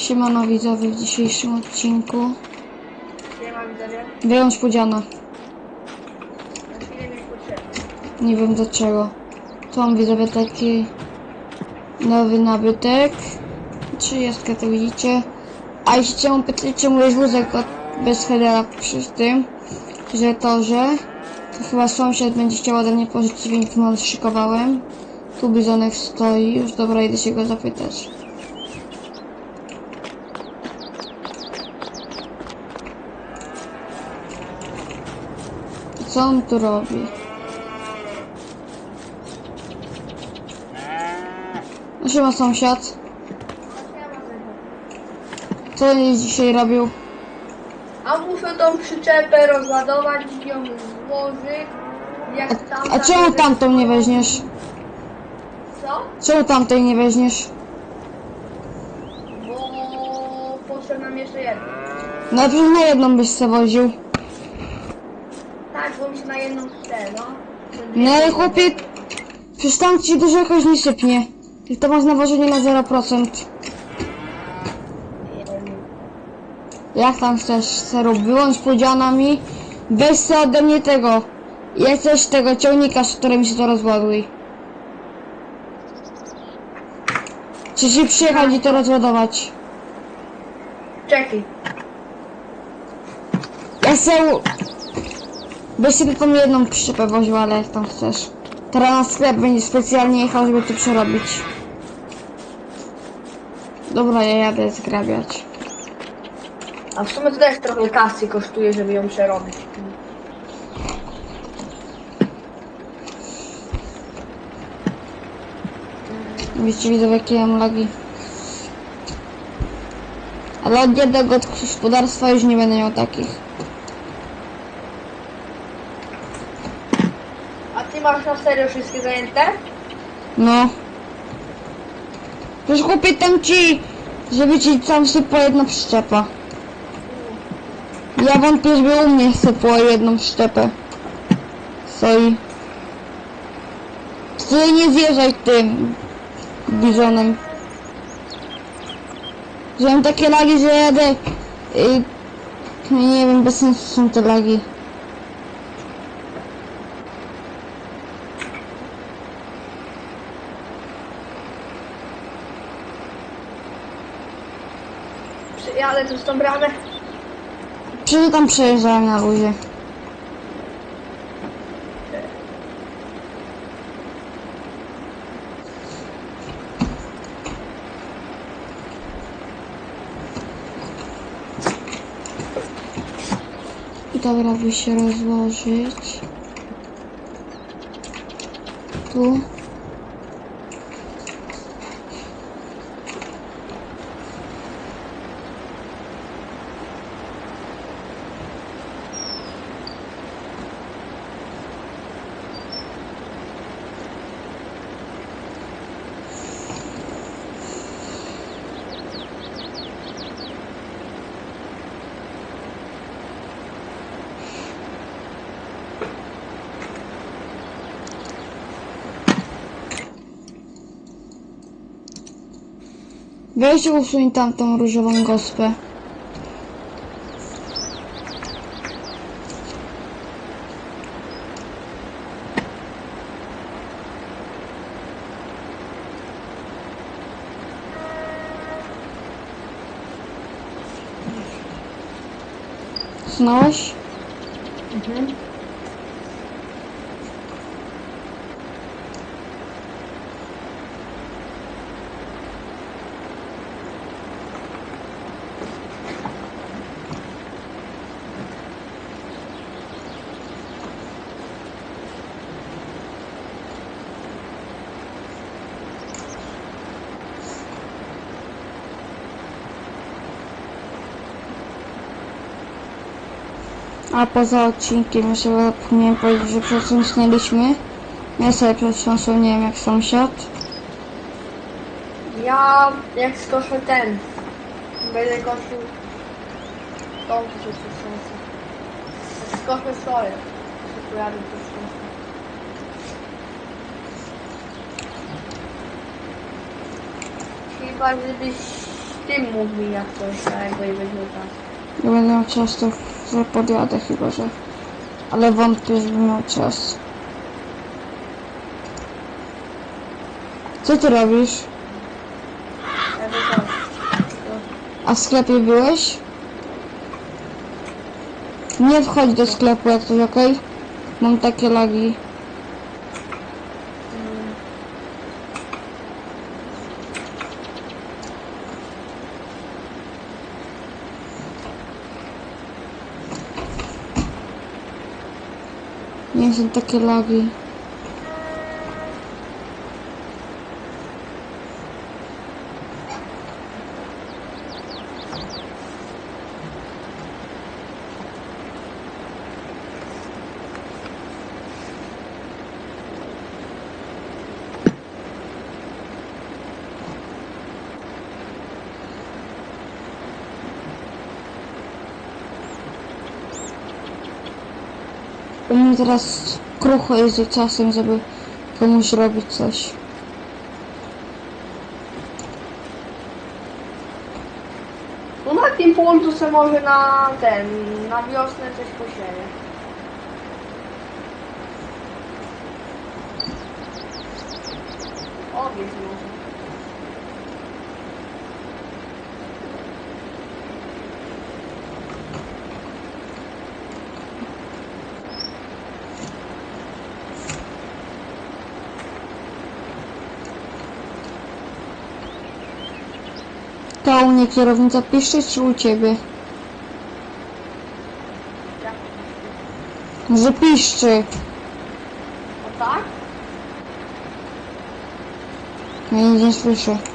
Siemano widzowie w dzisiejszym odcinku. Nie mam widzowie. Wyjąć pudziana. Nie wiem dlaczego. Tu mam widzowie taki nowy nabytek. Trzydziestkę to widzicie. A jeśli czemu pytacie, jest wózek bez headera przy tym, że to, że to chyba sąsiad będzie chciał ode mnie pożyczyć, więc mu szykowałem. Tu bizonek stoi, już dobra, idę się go zapytać. Co on tu robi? No siema sąsiad. Co on dzisiaj robił? A muszę tą przyczepę rozładować i ją złożyć. Jak tam. A czemu tamtą nie weźmiesz? Co? Czemu tamtej nie weźmiesz? Bo potrzebna mi jeszcze jedna. Najpierw na jedną byś se woził. Tak, bo mi się na jedną chce, no. No ale chłopie, przecież tam ci dużo jakoś nie sypnie. I to masz nawożenie na 0%. Jak tam chcesz seru? Wyłącz podzianami. Weź se ode mnie tego. Chcesz tego ciągnika, z którym się to rozładuj. Czy ci przyjechać i to rozładować? Czekaj. Ja se... Byś sobie tą jedną przyczepę woził, ale jak tam chcesz. Teraz na sklep będzie specjalnie jechał, żeby to przerobić. Dobra, ja jadę zgrabiać. A w sumie to też trochę kasy kosztuje, żeby ją przerobić. Wiecie, widzę jakie ja mam lagi. Ale od jednego gospodarstwa już nie będę miał takich. A ty masz na serio wszystkie zajęte? No. Przecież chłopie tam ci, żeby ci tam sypła jedna przyczepa. Ja wątpię, żeby u mnie sypło jedną przyczepę. Stoi. Ty nie zjeżdżaj tym bizonem. Że mam takie lagi, że jadę... Y, nie wiem, bez sensu są te lagi. Przyjadę tu z tą bramę. Przecież tam przejeżdżałem na luzie. Dobra by się rozłożyć. Tu. Weź usuń tamtą różową gospę. Znałeś? A poza odcinkiem jeszcze zapomniałem powiedzieć, że przetrząsnęliśmy. Ja sobie przetrząsłem, nie wiem jak sąsiad. Ja jak skoszę ten, będę kosił tą przetrząsę. Skoszę soję. się pojawi przetrząsę. Chyba żebyś Tym mów mi jak coś, tak jakby weźmie czas. Ja będę miał czas, to że podjadę chyba, że... Ale wątpię, żebym miał czas. Co ty robisz? To. A w sklepie byłeś? Nie wchodź do sklepu jak coś, okej? Mam takie lagi. Nie U mnie teraz krucho jest czasem, żeby komuś robić coś. No na tym polu se może na ten, na wiosnę coś posieje. Owiec może. To u mnie kierownica pisze, czy u ciebie? Jak? Że piszczy. O tak? Ja nic nie słyszę.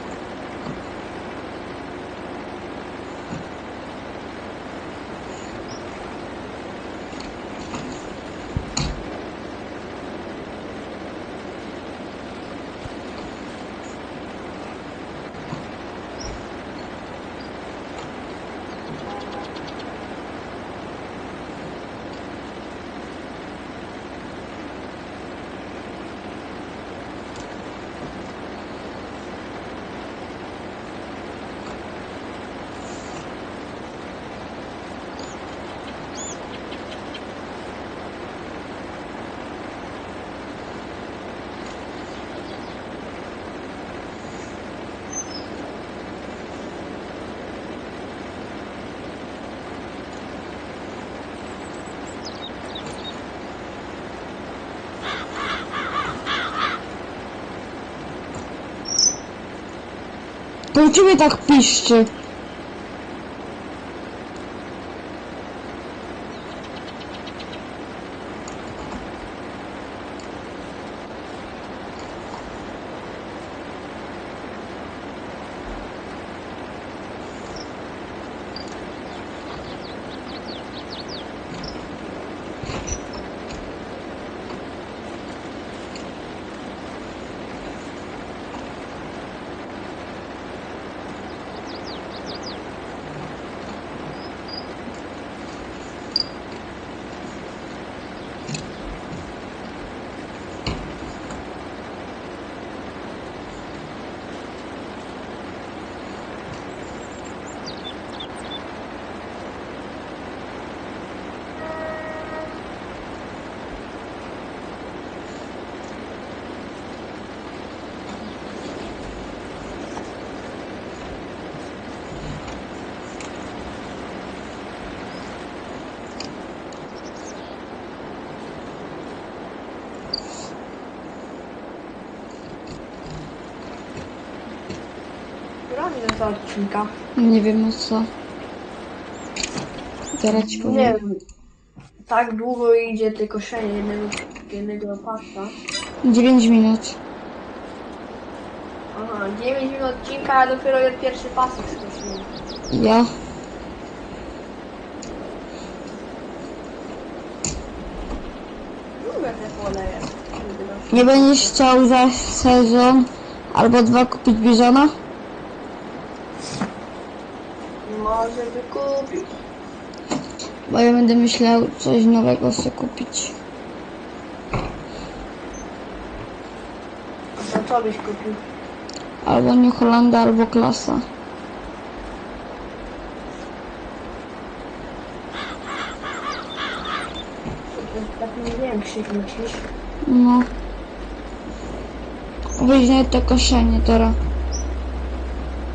To u tak piszczy. Która minuta odcinka? Nie wiem o co. Zaraz ci powiem. Nie wiem. Tak długo idzie tylko koszenie jednego, jednego pasta. 9 minut. Aha, 9 minut odcinka, a dopiero jest pierwszy pasek skończyłem. Ja. Lubię te pole jest. Nie będziesz chciał za sezon albo dwa kupić bizona? może wykupić. Bo ja będę myślał coś nowego sobie kupić. A to co byś kupił? Albo New Holanda, albo klasa. Takich większych myślisz? No. Weź to koszenie teraz.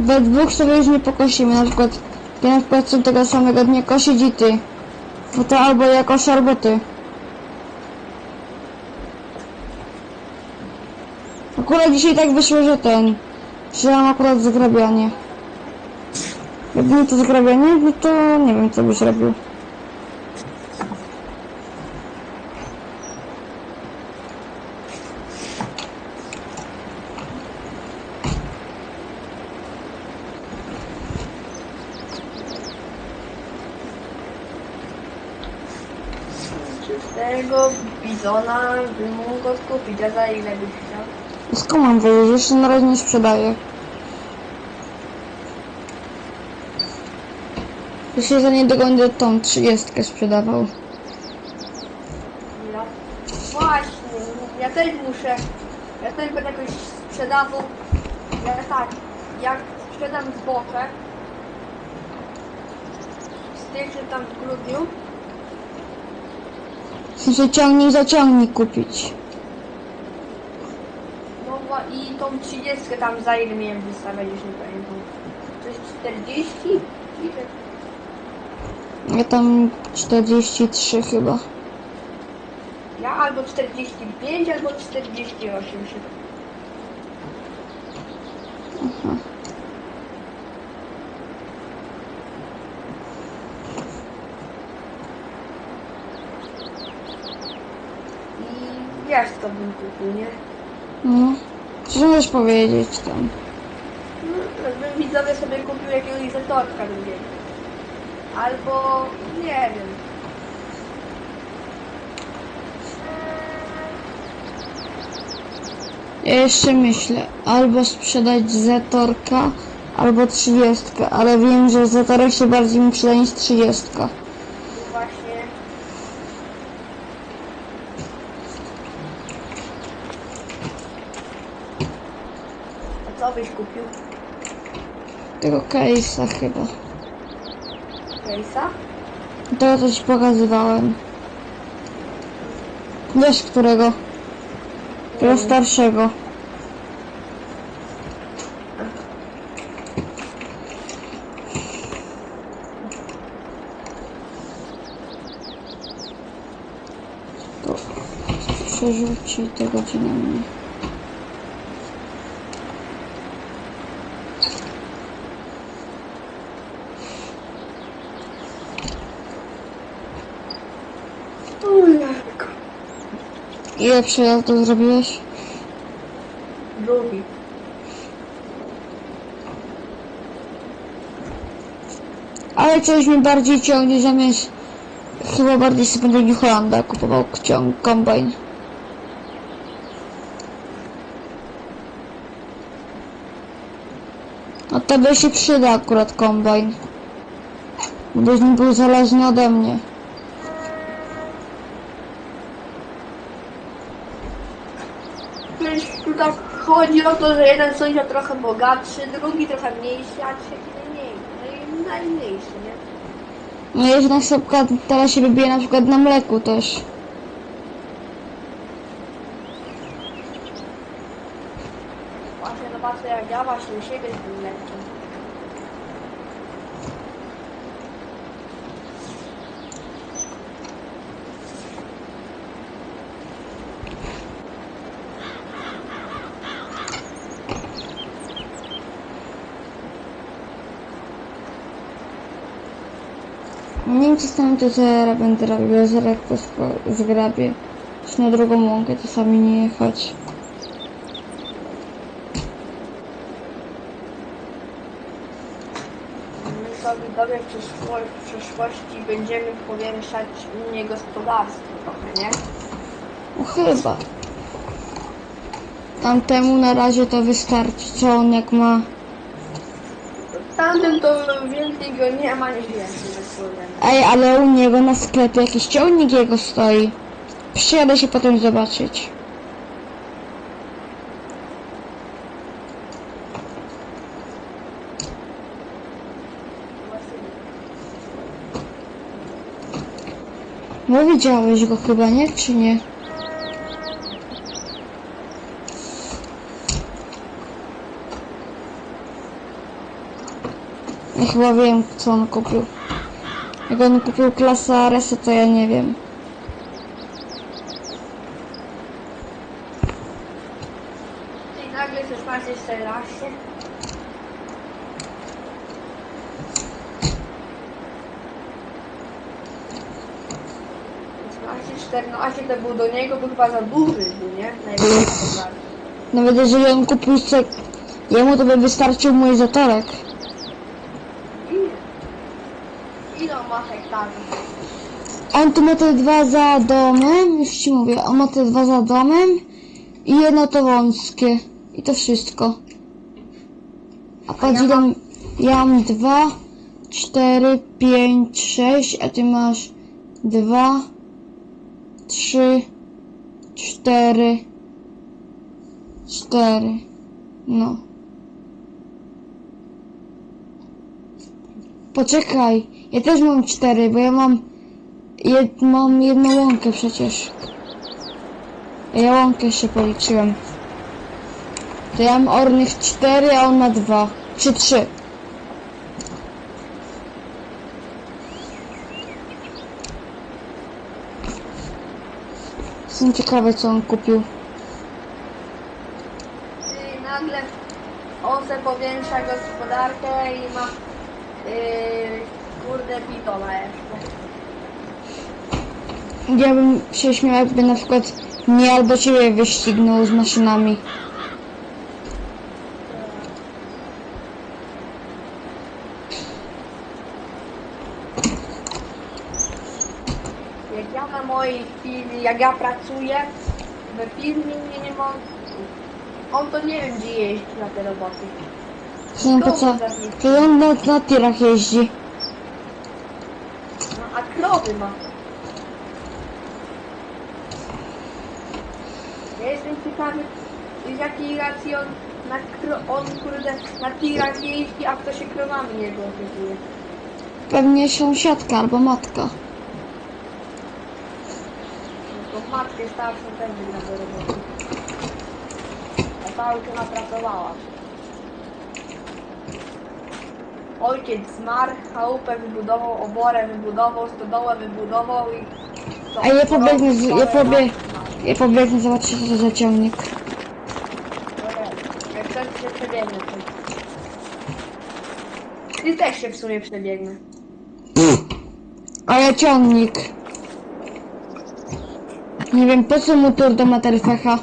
We dwóch sobie już nie pokosimy, na przykład na przykład chcę tego samego dnia kosić i ty. Bo to albo ja koszę, albo ty. Akurat dzisiaj tak wyszło, że ten, mam akurat zagrabianie. Jakby nie to zagrabianie, no to nie wiem co byś robił. Bizona bym mógł go skupić, a za ile byś chciał? Skąd mam wiedzieć? Jeszcze na razie nie sprzedaję. Jeśli za niedługo będę tą trzydziestkę sprzedawał. Ja. Właśnie, ja też muszę. Ja też będę jakoś sprzedawał. Ja tak, jak sprzedam zbocze z tych, że tam w grudniu, W sensie ciągnik za ciągnik kupić. no wa- i tą 30 tam za ile miałem wystawiać, już nie pamiętam. Jest 40? Ile? Ja tam 43 chyba. Ja albo 45, albo 48 się. Co bym kupił, nie? No. Co możesz powiedzieć tam? No, Jakbym widzowie sobie kupił jakiegoś zatorka drugiego. Albo, nie wiem. Ja jeszcze myślę, albo sprzedać Zetorka, albo 30, ale wiem, że Zetorek się bardziej mi przyda niż 30. Tu właśnie A co byś kupił? Tego case'a chyba. Case'a? To co ci pokazywałem. Wiesz którego? Tego starszego. Przerzuci te godziny mnie. Ujejku. Ile przyjazdów zrobiłeś? Drugi. Ale coś mi bardziej ciągnie zamiast... Chyba bardziej sobie będę New Hollanda kupował ciąg kombajn. A tobie się przyda akurat kombajn. Byś nie był zależny ode mnie. Wiesz, tu tak chodzi o to, że jeden sąsiad trochę bogatszy, drugi trochę mniejszy, a trzeci najmniejszy. No i najmniejszy, nie? No jeśli na przykład teraz się wybije na przykład na mleku też. Właśnie zobaczę jak ja właśnie u siebie z tym mlekiem. Nie wiem co z tym to zaraz będę robił, zaraz to zgrabię. Czy na drugą łąkę czasami nie jechać. My w, przyszło- w przyszłości będziemy powiększać u mnie gospodarstwo trochę, nie? No chyba. Tamtemu na razie to wystarczy, co on jak ma. Tamtym to więcej go nie ma niż więcej, tak powiem. Ej, ale u niego na sklepie jakiś ciągnik jego stoi. Przyjadę się potem zobaczyć. Bo widziałeś go chyba, nie? Czy nie? Ja chyba wiem, co on kupił. Jak on kupił klasę Aresy, to ja nie wiem. I nagle 16, 14. Szesnaście, 14 to był do niego, był chyba za duży, był, nie? Nawet jeżeli on kupił se... Jemu to by wystarczył mój zatorek. Ile? Ile on ma hektarów? On tu ma te dwa za domem, już ci mówię, on ma te dwa za domem i jedno to wąskie. I to wszystko. A patrz ja mam- ja mam dwa, cztery, pięć, sześć, a ty masz dwa, trzy, cztery, cztery. No. Poczekaj, ja też mam cztery, bo ja mam Jed, mam jedną łąkę przecież. Ja łąkę jeszcze policzyłem. To ja mam ornych cztery, a on ma dwa. Czy trzy. Jestem ciekawy co on kupił. I nagle on se powiększa gospodarkę i ma yy, kurde pitola jeszcze. Ja bym się śmiał jakby na przykład mnie albo ciebie wyścignął z maszynami. Jak ja na mojej firmie, jak ja pracuję w firmie mnie nie ma. On to nie wiem gdzie jeździ na te roboty. No to co? To on na, na tirach jeździ. No a krowy ma. Ja jestem ciekawy z jakiej racji on na kro, on kurde na tirach jeździ, a kto się krowami jego opiekuje. Pewnie sąsiadka albo matka. No to matkę starszą też na do roboty. A ta już ona pracowała. Ojciec zmarł, chałupę wybudował, oborę wybudował, stodołę wybudował i... A ja pobiegnę, z, ja parę pobie, lat. ja pobiegnę zobaczyć co to za ciągnik. Dobra, Jak chcesz się przebiegnę. to- Ty też się w sumie przebiegnę. A ja ciągnik. Nie wiem po co mu tur do Materfecha.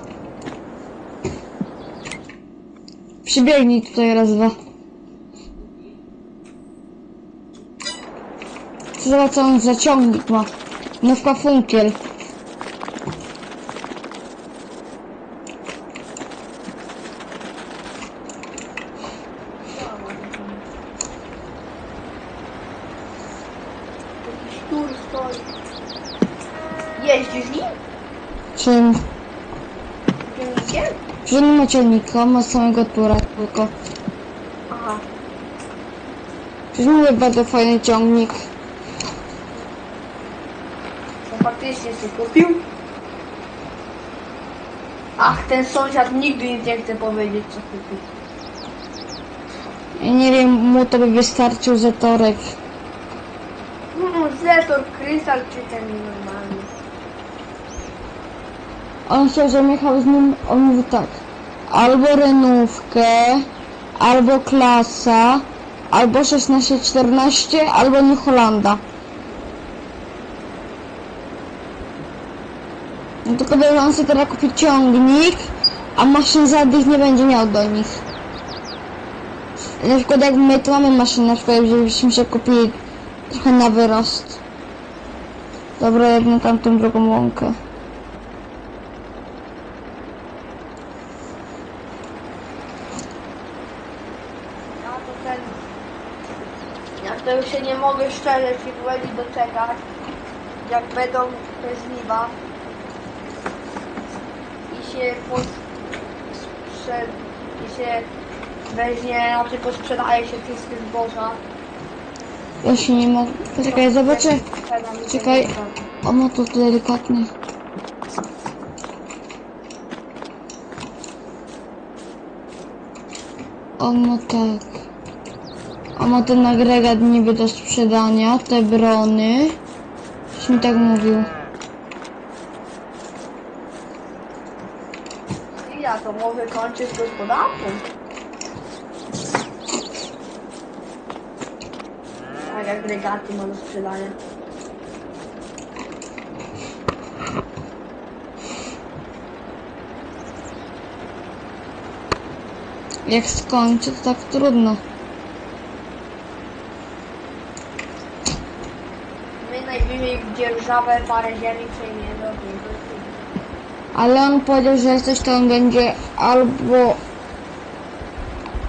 Przybiegnij tutaj raz, dwa. Zobacz co on za ciągnik ma. Nówka funkiel. Jakiś tur stoi. Jeździsz nim? Czym? Ciągnikiem? Że nie ma ciągnika, ma samego tura tylko. Aha. Przecież mówię bardzo fajny ciągnik. Faktycznie się kupił. Ach, ten sąsiad nigdy nic nie chce powiedzieć, co kupił. Ja nie wiem, mu to by wystarczył zatorek. No, Zetor, krystal czy ten normalny. On żebym jechał z nim, on mówi tak. Albo renówkę, albo klasa, albo 16-14, albo New Hollanda. Tylko że on sobie teraz kupi ciągnik, a maszyn żadnych nie będzie miał do nich. Na przykład jak my tu mamy maszynę, na przykład żebyśmy się kupili trochę na wyrost. Dobra, jedną tamtą drugą łąkę. Ja to już się nie mogę szczerze ci powiedzieć doczekać, jak będą te żniwa się sprze... i się weźmie, znaczy posprzedaje się wszystkie zboża. Się nie mogę. Poczekaj, zobaczę. Czekaj. O, no to delikatny. O, no tak. O, ma ten agregat niby do sprzedania, te brony. Coś mi tak mówił. I ja to może kończyć gospodarką. Tak, agregaty ma do sprzedania. Jak skończę, to tak trudno. My najwyżej w dzierżawę parę ziemi przejmiemy od niego. Ale on powiedział, że coś on będzie albo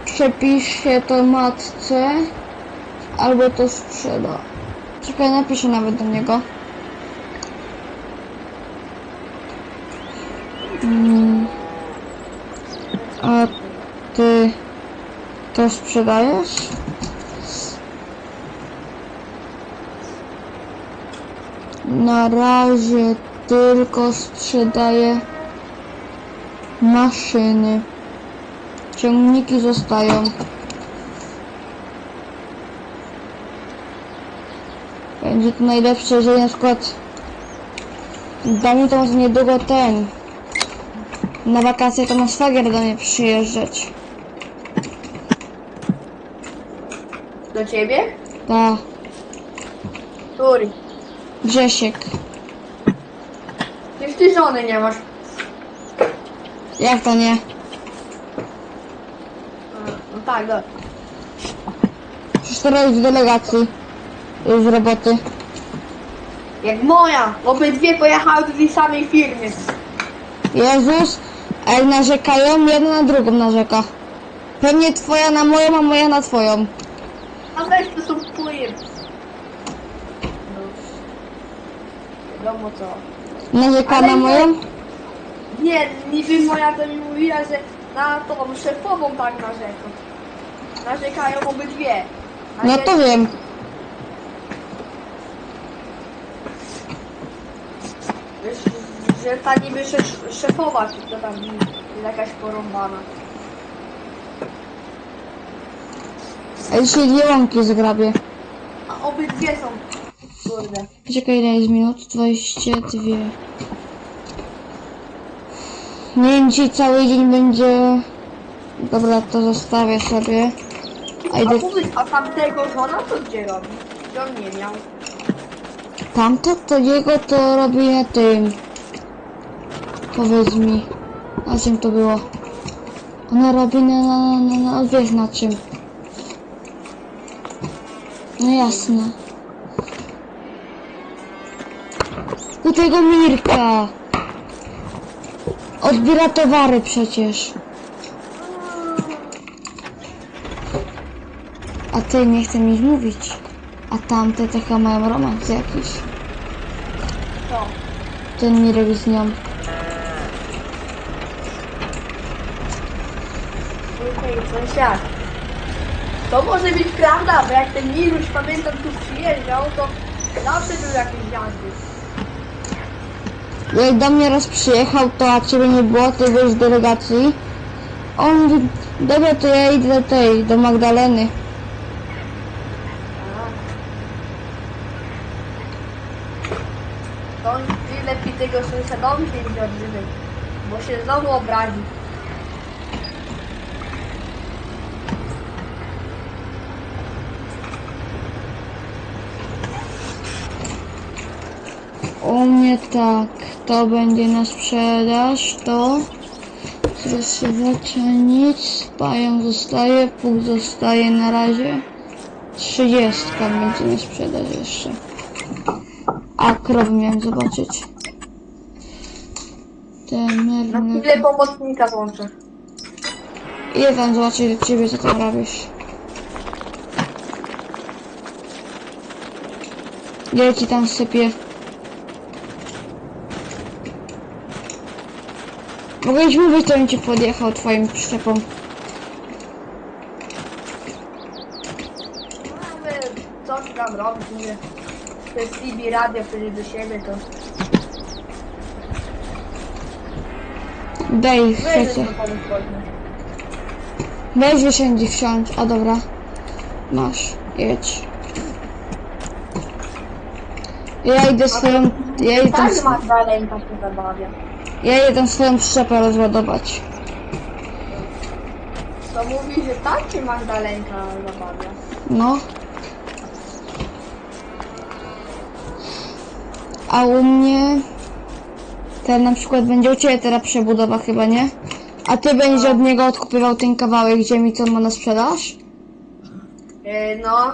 przepisze to matce, albo to sprzeda. Czekaj, napiszę nawet do niego. Mm. A ty to sprzedajesz? Na razie tylko sprzedaję maszyny. Ciągniki zostają. Będzie to najlepsze, jeżeli na przykład da mi to może niedługo ten. Na wakacje to na szwagier do mnie przyjeżdżać. Do ciebie? Ta, Który? Grzesiek. Żony nie masz. Jak to nie? A, No tak, do. Przecież teraz w delegacji. Z roboty. Jak moja! Obydwie pojechały do tej samej firmy. Jezus, jak narzekają, jedna na drugą narzeka. Pewnie twoja na moją, a moja na twoją. A weź to są wpływ. No. Wiadomo co. Narzeka na moją? Nie, niby moja to mi mówiła, że na tą szefową tak narzeka. Narzekają obydwie. A No to wiem. Wiesz, że ta niby szef, szefowa, czy to tam jest jakaś porąbana. A dzisiaj dwie łąki zgrabię. A obydwie są. Kurde. Czekaj, ile jest minut? 22. Nie wiem, dzisiaj cały dzień będzie... Dobra, to zostawię sobie. A A idę... powiedz, a tamtego żona to gdzie robi? Że on nie miał. Tamto to jego to robi na tym. Powiedz mi. Na czym to było? Ona robi na, na, na, na wiesz na czym. No jasne. Tego Mirka. Odbiera towary przecież. A ty nie chcę mi mówić. A tamte chyba mają romans jakiś. To. Ten Mirek z nią. Okej, sąsiad. To może być prawda, bo jak ten Miruś, pamiętam, tu przyjeżdżał, to zawsze był jakiś jazdy. Jak do mnie raz przyjechał, to a ciebie nie było, ty byłeś z delegacji. On mówi, dobra, to ja idę do tej, do Magdaleny. To lepiej tego sąsiadowi się nie bo się znowu obrazi. U mnie tak, to będzie na sprzedaż, to zresywacza nic, pają zostaje, pół zostaje na razie. Trzydziestka będzie na sprzedaż jeszcze. A krowy miałem zobaczyć. Ten Na chwilę pomocnika włączę. Ile tam zobaczyć do ciebie, co tam robisz? Ile ci tam sypie? Mogłeś mówić, to bym ci podjechał twoim przyczepą. Mamy, co tam robisz, mówię. to jest CB radio wtedy do siebie, to Daj, chcecie. Weź wysiądź wsiądź. A dobra. Masz. Jedź. Ja idę swoją... Ja idę, Tak sw- Magdalenka się zabawia. Ja idę swoją przyczepę rozładować. To mówi, że tak Magdalenka zabawia. No. A u mnie... Ten na przykład będzie u Ciebie teraz przebudowa chyba, nie? A Ty będziesz od niego odkupywał ten kawałek ziemi, co ma na sprzedaż? Yy, no,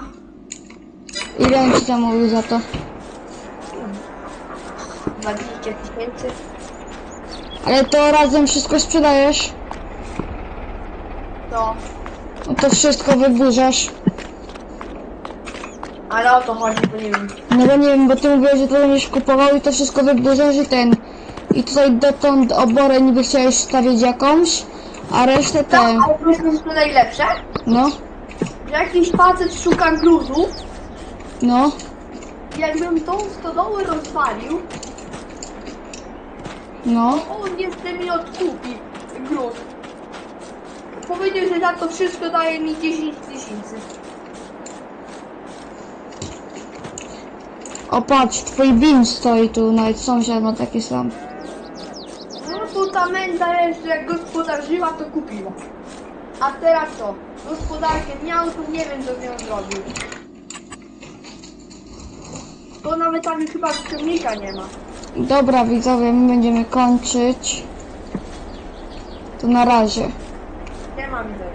Ile on Ci tam mówił za to? 20 tysięcy. Ale to razem wszystko sprzedajesz? To, No to wszystko wyburzasz. ale o to chodzi, bo nie wiem. No bo nie wiem, bo ty mówiłeś, że to będziesz kupował i to wszystko wyburzasz i ten. I tutaj dotąd oborę niby chciałeś stawić jakąś, a resztę Tak, ten. ale to jest to najlepsze, No, że jakiś facet szuka gruzu, no, jakbym tą stodołę rozwalił, no. on jeszcze mi odkupi gruz. Powiedział, że za to wszystko daje mi 10 tysięcy. O patrz, twój bin stoi tu, nawet sąsiad ma taki sam. No to ta menda jeszcze jak gospodarzyła, to kupiła. A teraz co? Gospodarkę miał, to nie wiem, co z nią zrobił. To nawet tam chyba ciągnika nie ma. Dobra widzowie, my będziemy kończyć. To na razie. Nie ma widzenia.